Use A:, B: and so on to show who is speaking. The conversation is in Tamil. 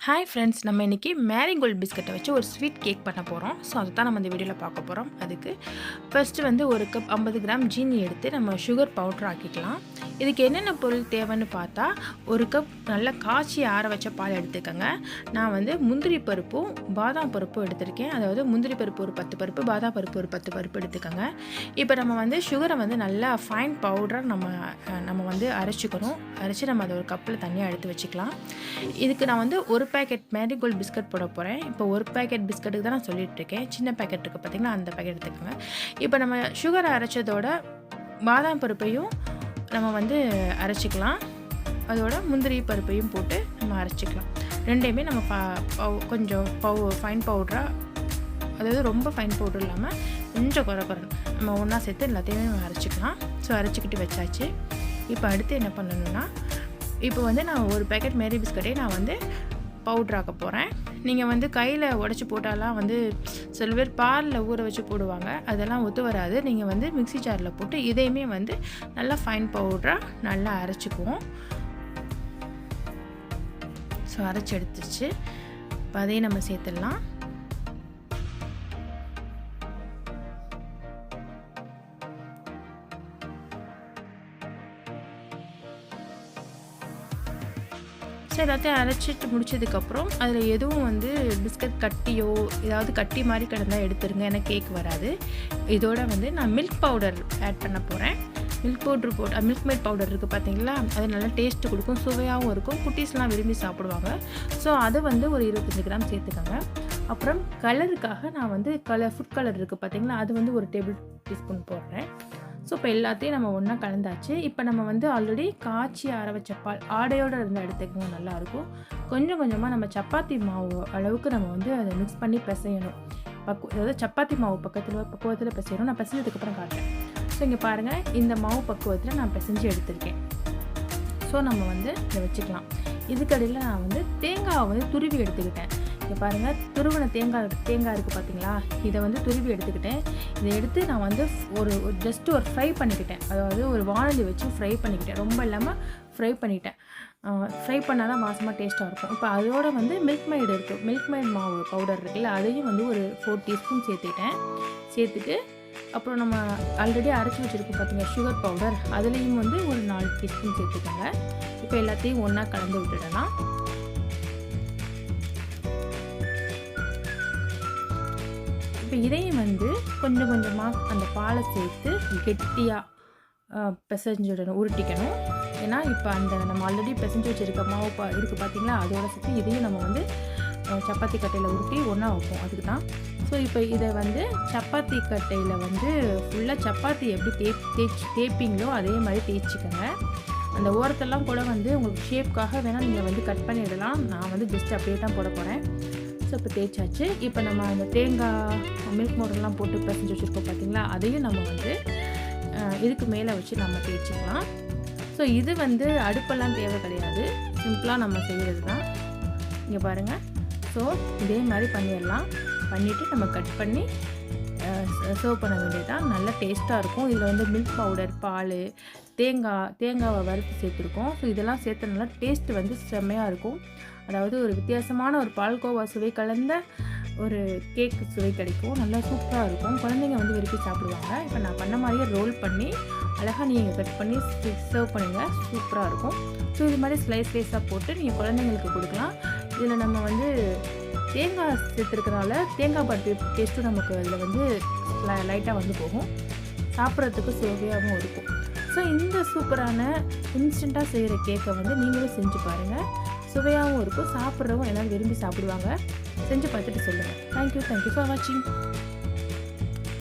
A: ஹாய் ஃப்ரெண்ட்ஸ் நம்ம இன்றைக்கி மேரிங்கோல்ட் பிஸ்கட்டை வச்சு ஒரு ஸ்வீட் கேக் பண்ண போகிறோம் ஸோ அதை தான் நம்ம இந்த வீடியோவில் பார்க்க போகிறோம் அதுக்கு ஃபர்ஸ்ட்டு வந்து ஒரு கப் ஐம்பது கிராம் ஜீனி எடுத்து நம்ம சுகர் பவுட்ரு ஆக்கிக்கலாம். இதுக்கு என்னென்ன பொருள் தேவைன்னு பார்த்தா ஒரு கப் நல்லா காய்ச்சி ஆற வச்ச பால் எடுத்துக்கோங்க. நான் வந்து முந்திரி பருப்பும் பாதாம் பருப்பும் எடுத்திருக்கேன். அதாவது முந்திரி பருப்பு ஒரு பத்து பருப்பு பாதாம் பருப்பு ஒரு பத்து பருப்பு எடுத்துக்கோங்க. இப்போ நம்ம வந்து சுகரை வந்து நல்லா ஃபைன் பவுடராக நம்ம நம்ம வந்து அரைச்சிக்கணும். அரைச்சி நம்ம அதை ஒரு கப்பில் தனியாக எடுத்து வச்சுக்கலாம். இதுக்கு நான் வந்து ஒரு பேக்கெட் மேரிகோல்ட் பிஸ்கட் போட போகிறேன் இப்போ ஒரு பேக்கெட் பிஸ்கட்டுக்கு தான் நான் சொல்லிட்டு இருக்கேன் சின்ன பேக்கெட் இருக்குது பார்த்தீங்களா அந்த பேக்கெட் எடுத்துக்கோங்க. இப்போ நம்ம சுகரை அரைச்சதோட பாதாம் பருப்பையும் நம்ம வந்து அரைச்சிக்கலாம். அதோட முந்திரி பருப்பையும் போட்டு நம்ம அரைச்சிக்கலாம். ரெண்டையுமே நம்ம ப- பவு- கொஞ்சம் பவு ஃபைன் பவுடராக அதாவது ரொம்ப ஃபைன் பவுடர் இல்லாமல் கொஞ்சம் குறை குறணும் நம்ம ஒன்றா சேர்த்து எல்லாத்தையுமே நம்ம அரைச்சிக்கலாம். ஸோ அரைச்சிக்கிட்டு வச்சாச்சு. இப்போ அடுத்து என்ன பண்ணணும்னா இப்போ வந்து நான் ஒரு பேக்கெட் மேரி பிஸ்கட்டே நான் வந்து பவுட்ராக்க போகிறேன் நீங்கள் வந்து கையில் உடச்சி போட்டாலாம் வந்து சில பேர் பாலில் ஊற வச்சு போடுவாங்க. அதெல்லாம் ஒத்து வராது. நீங்கள் வந்து மிக்ஸி ஜாரில் போட்டு இதையுமே வந்து நல்லா ஃபைன் பவுடராக நல்லா அரைச்சிக்குவோம். ஸோ அரைச்சி எடுத்துச்சு இப்போ அதையும் நம்ம சேர்த்துடலாம். ஸோ எல்லாத்தையும் அரைச்சிட்டு முடிச்சதுக்கப்புறம் அதில் எதுவும் வந்து பிஸ்கட் கட்டியோ ஏதாவது கட்டி மாதிரி கிடந்தால் எடுத்துருங்க ஏன்னா கேக் வராது. இதோட வந்து நான் மில்க் பவுடர் ஆட் பண்ண போகிறேன் மில்க் பவுட்ரு போட்டு மில்க் மேட் பவுடர் இருக்குது பார்த்தீங்களா அது நல்லா டேஸ்ட்டு கொடுக்கும் சுவையாகவும் இருக்கும் குட்டீஸ்லாம் விரும்பி சாப்பிடுவாங்க. ஸோ அதை வந்து ஒரு இருபத்தஞ்சி கிராம் சேர்த்துக்கோங்க. அப்புறம் கலருக்காக நான் வந்து கலர் ஃபுட் கலர் இருக்குது பார்த்தீங்களா அது வந்து ஒரு டேபிள் டீஸ்பூன் போடுறேன். ஸோ இப்போ எல்லாத்தையும் நம்ம ஒன்றா கலந்தாச்சு. இப்போ நம்ம வந்து ஆல்ரெடி காய்ச்சி ஆற வச்ச பால் ஆடையோடு இருந்தால் எடுத்துக்கணும் நல்லாயிருக்கும் கொஞ்சம் கொஞ்சமாக நம்ம சப்பாத்தி மாவு அளவுக்கு நம்ம வந்து அதை மிக்ஸ் பண்ணி பிசையணும். பக்கு அதாவது சப்பாத்தி மாவு பக்கத்தில் பக்குவத்தில் பிசையணும். நான் பிசைஞ்சதுக்கப்புறம் காட்டுறேன். ஸோ இங்கே பாருங்கள் இந்த மாவு பக்குவத்தில் நான் பிசைஞ்சு எடுத்திருக்கேன். ஸோ நம்ம வந்து இதை வச்சுக்கலாம். இதுக்கடையில் நான் வந்து தேங்காவை வந்து துருவி எடுத்துக்கிட்டேன். இங்கே பாருங்கள் துருவன தேங்காய் தேங்காய் இருக்குது பார்த்தீங்களா இதை வந்து துருவி எடுத்துக்கிட்டேன். இதை எடுத்து நான் வந்து ஒரு ஜஸ்ட் ஒரு ஃப்ரை பண்ணிக்கிட்டேன். அதாவது ஒரு வானொலி வச்சு ஃப்ரை பண்ணிக்கிட்டேன். ரொம்ப இல்லாமல் ஃப்ரை பண்ணிட்டேன். ஃப்ரை பண்ணால் தான் வாசமாக டேஸ்ட்டாக இருக்கும். இப்போ அதோட வந்து மில்க் மைடு இருக்குது மில்க் மைட் மாவு பவுடர் இருக்குல்ல அதையும் வந்து ஒரு ஃபோர் டீஸ்பூன் சேர்த்துக்கிட்டேன். சேர்த்துட்டு அப்புறம் நம்ம ஆல்ரெடி அரைச்சி வச்சுருக்கோம் பார்த்தீங்க சுகர் பவுடர் அதுலேயும் வந்து ஒரு நாலு டீஸ்பூன் சேர்த்துக்கோங்க. இப்போ எல்லாத்தையும் ஒன்றா கலந்து விட்டுடலாம். இப்போ இதையும் வந்து கொஞ்சம் கொஞ்சமாக அந்த பாலை சேர்த்து கெட்டியாக பிசைஞ்சிடணும் உருட்டிக்கணும். ஏன்னா இப்போ அந்த நம்ம ஆல்ரெடி பிசைஞ்சு வச்சுருக்க மாவு பா இருக்குது பார்த்தீங்களா அதோட சேர்த்து இதையும் நம்ம வந்து சப்பாத்தி கட்டையில் உருட்டி ஒன்றா வைப்போம். அதுக்கு தான் ஸோ இப்போ இதை வந்து சப்பாத்தி கட்டையில் வந்து ஃபுல்லாக சப்பாத்தி எப்படி தே தேய்ச்சி தேய்ப்பீங்களோ அதே மாதிரி தேய்ச்சிக்கோங்க. அந்த ஓரத்தெல்லாம் கூட வந்து உங்களுக்கு ஷேப்காக வேணால் நீங்கள் வந்து கட் பண்ணிடலாம். நான் வந்து ஜஸ்ட் அப்படியே தான் போட போகிறேன் ஸோ தேய்ச்சாச்சு. இப்போ நம்ம அந்த தேங்காய் மில்க் மோடர்லாம் போட்டு பிசைஞ்சு வச்சுருக்கோம் பார்த்தீங்களா அதையும் நம்ம வந்து இதுக்கு மேலே வச்சு நம்ம தேய்ச்சிக்கலாம். ஸோ இது வந்து அடுப்பெல்லாம் தேவை கிடையாது. சிம்பிளாக நம்ம செய்கிறது தான் இங்கே பாருங்கள் ஸோ இதே மாதிரி பண்ணிடலாம். பண்ணிவிட்டு நம்ம கட் பண்ணி சர்வ் பண்ண வேண்டியதான் நல்ல டேஸ்ட்டாக இருக்கும். இதில் வந்து மில்க் பவுடர் பால் தேங்காய் தேங்காவை வறுத்து சேர்த்துருக்கோம். ஸோ இதெல்லாம் சேர்த்தனால டேஸ்ட் வந்து செம்மையாக இருக்கும். அதாவது ஒரு வித்தியாசமான ஒரு பால்கோவா சுவை கலந்த ஒரு கேக் சுவை கிடைக்கும். நல்லா சூப்பராக இருக்கும். குழந்தைங்க வந்து விரும்பி சாப்பிடுவாங்க. இப்போ நான் பண்ண மாதிரியே ரோல் பண்ணி அழகாக நீங்கள் கட் பண்ணி சர்வ் பண்ணுங்கள் சூப்பராக இருக்கும். ஸோ இது மாதிரி ஸ்லைஸ் ஸ்லைஸாக போட்டு நீங்கள் குழந்தைங்களுக்கு கொடுக்கலாம். இதில் நம்ம வந்து தேங்காய் சேர்த்துருக்கனால தேங்காய் பாட்டு டேஸ்ட்டும் நமக்கு அதில் வந்து லைட்டாக வந்து போகும். சாப்பிட்றதுக்கு சுவையாகவும் இருக்கும். ஸோ இந்த சூப்பரான இன்ஸ்டண்ட்டாக செய்கிற கேக்கை வந்து நீங்களும் செஞ்சு பாருங்கள் சுவையாகவும் இருக்கும். சாப்பிட்றவங்க எல்லோரும் விரும்பி சாப்பிடுவாங்க. செஞ்சு பார்த்துட்டு சொல்லுங்கள் தேங்க்யூ தேங்க்யூ ஃபார் வாட்சிங்